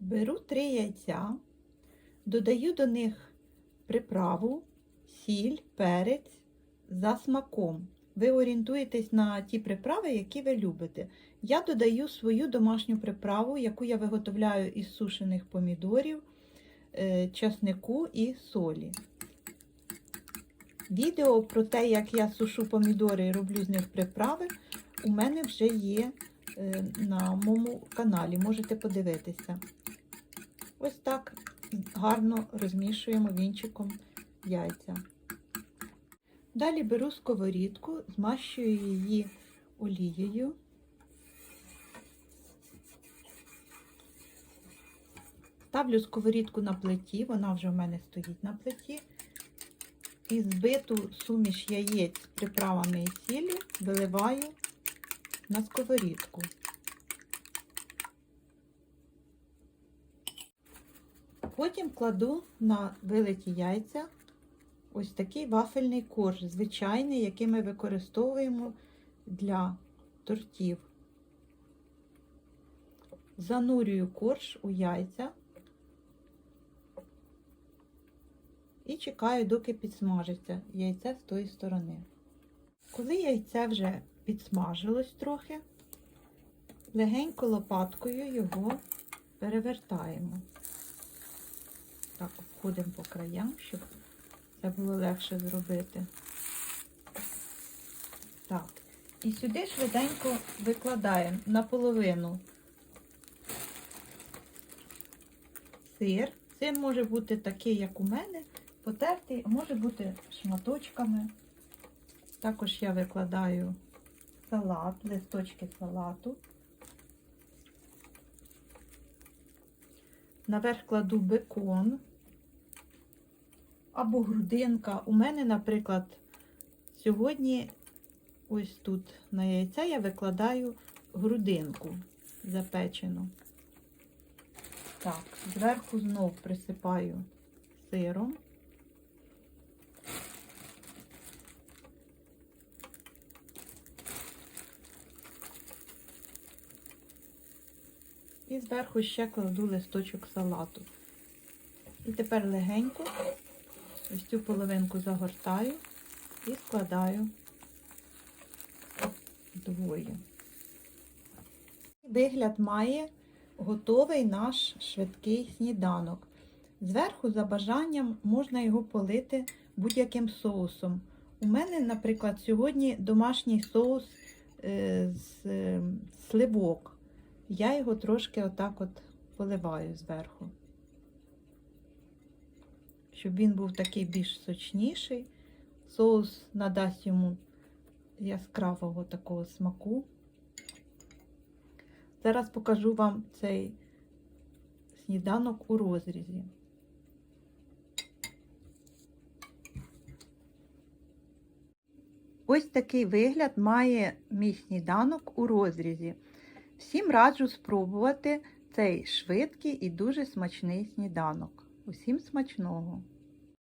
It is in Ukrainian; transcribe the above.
Беру три яйця, додаю до них приправу, сіль, перець за смаком. Ви орієнтуєтесь на ті приправи, які ви любите. Я додаю свою домашню приправу, яку я виготовляю із сушених помідорів, е, часнику і солі. Відео про те, як я сушу помідори і роблю з них приправи, у мене вже є на моєму каналі. Можете подивитися. Ось так гарно розмішуємо вінчиком яйця. Далі беру сковорідку, змащую її олією. Ставлю сковорідку на плиті, вона вже в мене стоїть на плиті. І збиту суміш яєць з приправами і сіллю виливаю на сковорідку. Потім кладу на вилиті яйця ось такий вафельний корж, звичайний, який ми використовуємо для тортів. Занурюю корж у яйця і чекаю, доки підсмажиться яйце з тої сторони. Коли яйце вже підсмажилось трохи, легенько лопаткою його перевертаємо. Так, обходимо по краям, щоб це було легше зробити. Так, і сюди швиденько викладаємо наполовину сир. Сир може бути такий, як у мене, потертий, а може бути шматочками. Також я викладаю салат, листочки салату. Наверх кладу бекон або грудинка. У мене, наприклад, сьогодні ось тут на яйця я викладаю грудинку запечену. Так, зверху знов присипаю сиром. І зверху ще кладу листочок салату. І тепер легенько ось цю половинку загортаю і складаю двоє. Вигляд має готовий наш швидкий сніданок. Зверху, за бажанням, можна його полити будь-яким соусом. У мене, наприклад, сьогодні домашній соус е, з е, сливок. Я його трошки отак от поливаю зверху, щоб він був такий більш сочніший. Соус надасть йому яскравого такого смаку. Зараз покажу вам цей сніданок у розрізі. Ось такий вигляд має мій сніданок у розрізі. Всім раджу спробувати цей швидкий і дуже смачний сніданок. Усім смачного!